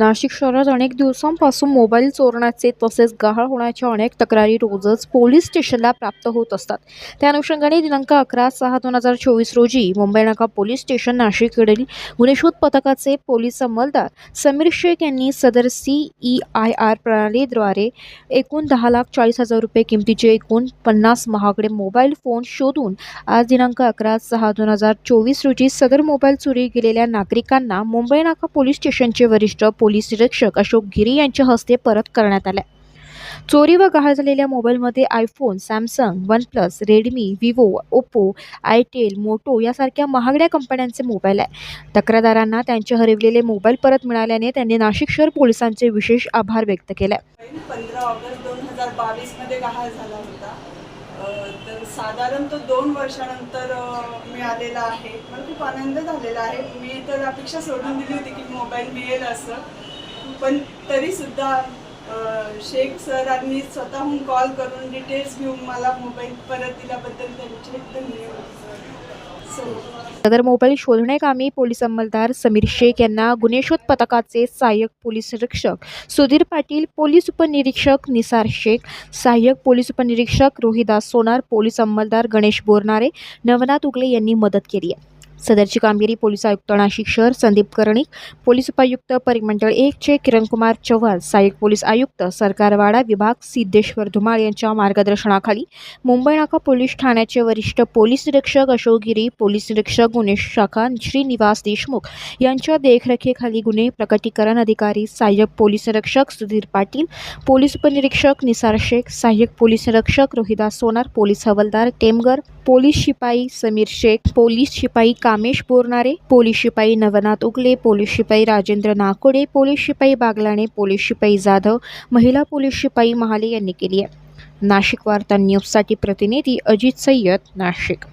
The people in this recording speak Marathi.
नाशिक शहरात अनेक दिवसांपासून मोबाईल चोरण्याचे तसेच गहाळ होण्याच्या अनेक तक्रारी रोजच पोलीस स्टेशनला प्राप्त होत असतात. त्या अनुषंगाने दिनांक अकरा सहा दोन हजार चोवीस रोजी मुंबई नाका पोलीस स्टेशन नाशिककडील गुन्हे शोध पथकाचे पोलीस अंमलदार समीर शेख यांनी सदर सी ई आय आर प्रणालीद्वारे एकूण दहा लाख चाळीस हजार रुपये किमतीचे एकूण पन्नास महागडे मोबाईल फोन शोधून आज दिनांक अकरा सहा दोन हजार चोवीस रोजी सदर मोबाईल चोरी गेलेल्या नागरिकांना मुंबई नाका पोलीस स्टेशनचे वरिष्ठ पोलीस पोलीस निरीक्षक अशोक गिरी यांच्या हस्ते परत करण्यात आल्या. चोरी व गहाळ झालेल्या मोबाईलमध्ये iPhone Samsung OnePlus Redmi Vivo Oppo itel Moto यासारख्या महागड्या कंपन्यांचे मोबाईल आहे तक्रारदारांना त्यांचे हरवलेले मोबाईल परत मिळाल्याने त्यांनी नाशिक शहर पोलिसांचे विशेष आभार व्यक्त केले. पंधरा ऑगस्ट दोन हजार बावीसमध्ये गहाळ झाला होता. तर साधारण तो दोन वर्षानंतर मिळालेला आहे. मला खूप आनंद झालेला आहे. मी तर अपेक्षा सोडून दिली होती की मोबाईल मिळेल असं. पण तरीसुद्धा शेख सरांनी स्वतःहून कॉल करून डिटेल्स घेऊन मला मोबाईल परत दिल्याबद्दल त्यांचे धन्यवाद सदर मोबाईल शोधण्याकामी पोलीस अंमलदार समीर शेख यांना गुन्हेशोध पथकाचे सहाय्यक पोलीस निरीक्षक. सुधीर पाटील पोलीस उपनिरीक्षक निसार शेख सहाय्यक पोलीस उपनिरीक्षक रोहिदास सोनार पोलीस अंमलदार गणेश बोरनारे नवनाथ उगले यांनी मदत केली आहे. सदरची कामगिरी पोलीस आयुक्त नाशिक शहर संदीप कर्णिक पोलीस उपायुक्त परिमंडळ एक चे किरणकुमार चव्हाण सहाय्यक पोलीस आयुक्त सरकारवाडा विभाग सिद्धेश्वर धुमाळ यांच्या मार्गदर्शनाखाली मुंबई नाका पोलीस ठाण्याचे वरिष्ठ पोलीस निरीक्षक अशोकगिरी पोलीस निरीक्षक गुन्हे शाखा श्रीनिवास देशमुख यांच्या देखरेखीखाली गुन्हे प्रकटीकरण अधिकारी सहाय्यक पोलीस निरीक्षक सुधीर पाटील पोलीस उपनिरीक्षक निसार शेख सहाय्यक पोलीस निरीक्षक रोहिदास सोनार पोलीस हवालदार टेमगर पोलीस शिपाई समीर शेख पोलीस शिपाई कामेश बोरनारे पोलीस शिपाई नवनाथ उगले पोलीस शिपाई राजेंद्र नाकोडे पोलीस शिपाई बागलाणे पोलीस शिपाई जाधव महिला पोलीस शिपाई महाले यांनी केली आहे. नाशिक वार्ता न्यूजसाठी प्रतिनिधी अजित सय्यद नाशिक.